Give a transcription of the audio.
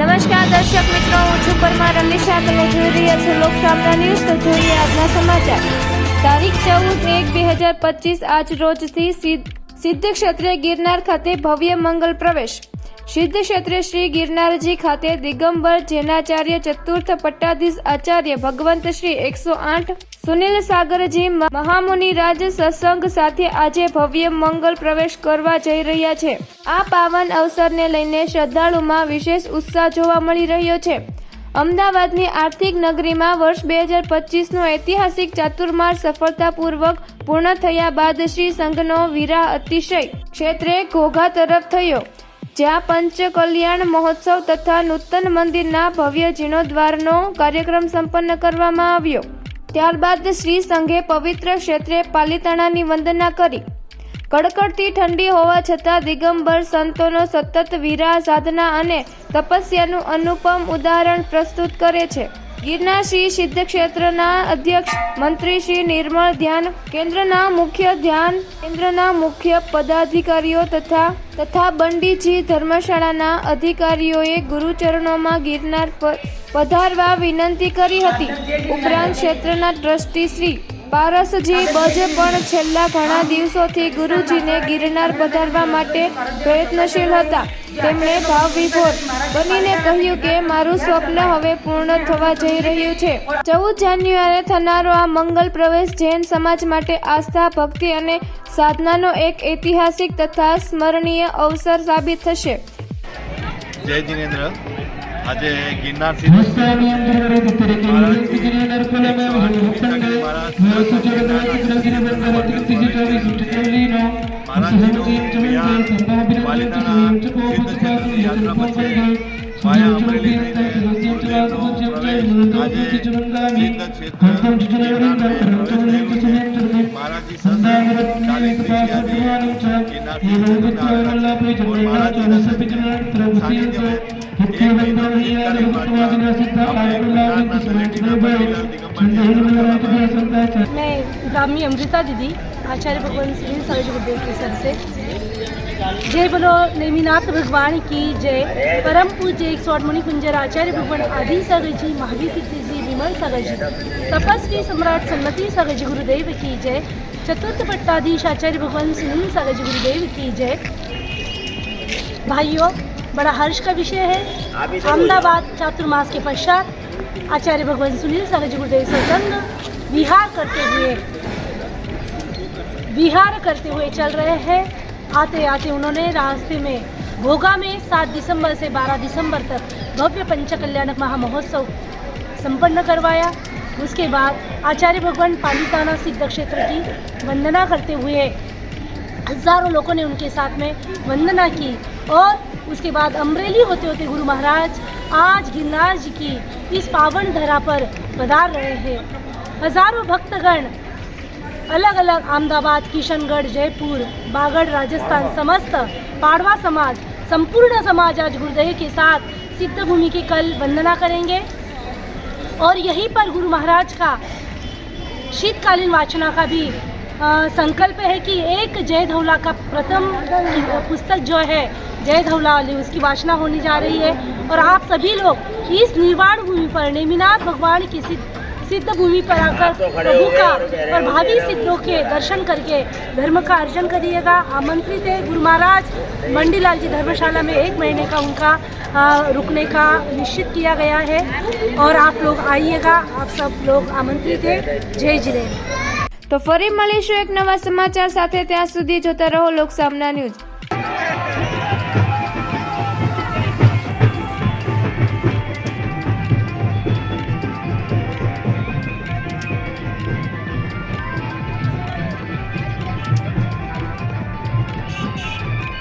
નમસ્કાર દર્શક મિત્રો, હું છું પરમાર રમેશા. તમે જોઈ રહ્યા છો લોકસામના ન્યૂઝ. તો જોઈએ આજના સમાચાર. તારીખ ચૌદ એક બે હજાર પચીસ, આજ રોજથી સિદ્ધ ક્ષેત્રે ગિરનાર ખાતે ભવ્ય મંગલ પ્રવેશ. સિદ્ધ ક્ષેત્રે શ્રી ગિરનારજી ખાતે દિગંબર જૈનાચાર્ય ચતુર્થ પટ્ટાધીશ આચાર્ય ભગવંત શ્રી એકસો આઠ, સુનિલ સાગરજી મહામુનિ રાજ સત્સંગ સાથે આજે ભવ્ય મંગલ પ્રવેશ કરવા જઈ રહ્યા છે. આ પાવન અવસરને લઈને શ્રદ્ધાળુમાં વિશેષ ઉત્સાહ જોવા મળી રહ્યો છે. અમદાવાદની આર્થિક નગરીમાં વર્ષ બે હજાર પચીસનો ઐતિહાસિક ચાતુર્માસ સફળતાપૂર્વક પૂર્ણ થયા બાદ શ્રી સંઘનો વિરાહ અતિશય ક્ષેત્રે ઘોઘા તરફ થયો. જ્યાં પંચકલ્યાણ મહોત્સવ તથા નૂતન મંદિરના ભવ્ય જીર્ણોદ્વારનો કાર્યક્રમ સંપન્ન કરવામાં આવ્યો. ત્યારબાદ શ્રી સંઘે પવિત્ર ક્ષેત્રે પાલિતાણાની વંદના કરી. કડકડતી ઠંડી હોવા છતાં દિગંબર સંતોનો સતત વીરા સાધના અને તપસ્યાનું અનુપમ ઉદાહરણ પ્રસ્તુત કરે છે. ગિરનાર શ્રી સિદ્ધ ક્ષેત્રના અધ્યક્ષ, મંત્રી શ્રી નિર્મળ ધ્યાન, કેન્દ્રના મુખ્ય ધ્યાન, કેન્દ્રના મુખ્ય પદાધિકારીઓ તથા તથા બંડીજી ધર્મશાળાના અધિકારીઓએ ગુરુચરણોમાં ગિરનાર પધારવા વિનંતી કરી હતી. ઉપરાંત ક્ષેત્રના ટ્રસ્ટી શ્રી પારસજી બજે પણ છેલ્લા ઘણા દિવસોથી ગુરુજીને ગિરનાર પધારવા માટે પ્રયત્નશીલ હતા. તેમણે ભાવ વિભોર બનીને કહ્યું કે મારું સ્વપ્ન હવે પૂર્ણ થવા જઈ રહ્યું છે. ચૌદ જાન્યુઆરીએ થનારો આ મંગલ પ્રવેશ જૈન સમાજ માટે આસ્થા ભક્તિ અને સાધનાનો એક ઐતિહાસિક તથા સ્મરણીય અવસર સાબિત થશે. જય જિનેન્દ્ર. આજે ગિરનાર સિદ્ધ યાત્રા પછી વાયા અમરેલી થઈને ગુરુદેવનો પ્રવેશ આજે સિદ્ધ ક્ષેત્ર ગિરનારને પ્રવેશ થયો છે મહારાજજી સતત ચાલીસ જગ્યાથી ગિરનારથી જતા આવેલા છે और મહારાજજીના સાનિધ્ય मैं ग्रामीण अमृता दीदी आचार्य भगवान सिविल सर्विस गुरुदेव के सर से जय बोलो नेमिनाथ भगवान की जय परम पूज्य एक सौ कुंजर आचार्य भगवान आदि सगर जी महावीर जी विमल सगर जी तपस्वी सम्राट सन्नति सगर जी गुरुदेव की जय चतुर्थ पट्टाधीश आचार्य भगवान सुनील सागर जी गुरुदेव की जय। भाइयों बड़ा हर्ष का विषय है। अहमदाबाद चातुर्मास के पश्चात आचार्य भगवान सुनील सागर जी गुरुदेव सत्संग विहार करते हुए विहार करते हुए चल रहे हैं। आते आते उन्होंने रास्ते में भोगा में सात दिसंबर से बारह दिसंबर तक भव्य पंच कल्याणक महामहोत्सव संपन्न करवाया। उसके बाद आचार्य भगवान पालिताना सिद्ध क्षेत्र की वंदना करते हुए हज़ारों लोगों ने उनके साथ में वंदना की और उसके बाद अमरेली होते होते गुरु महाराज आज गिरनार जी की इस पावन धरा पर पधार रहे हैं। हज़ारों भक्तगण अलग अलग अहमदाबाद, किशनगढ़, जयपुर, बागड़, राजस्थान समस्त पाड़वा समाज, संपूर्ण समाज आज गुरुदेव के साथ सिद्ध भूमि की कल वंदना करेंगे। और यहीं पर गुरु महाराज का शीतकालीन वाचना का भी संकल्प है कि एक जय धौला का प्रथम पुस्तक जो है, जय धौला वाली, उसकी वाचना होने जा रही है। और आप सभी लोग इस निर्वाण भूमि पर नेमिनाथ भगवान की सिद्ध सिद्ध भूमि पर आकर प्रभु का और भावी सिद्धों के दर्शन करके धर्म का अर्जन करिएगा आमंत्रित है गुरु महाराज मंडीलाल जी धर्मशाला में एक महीने का उनका अ, रुकने का निश्चित किया गया है और आप लोग आइएगा आप सब लोग आमंत्रित है जय जिनेन्द्र તો ફરી મળીશું એક નવા સમાચાર સાથે ત્યાં સુધી જોતા રહો લોકસામના ન્યૂઝ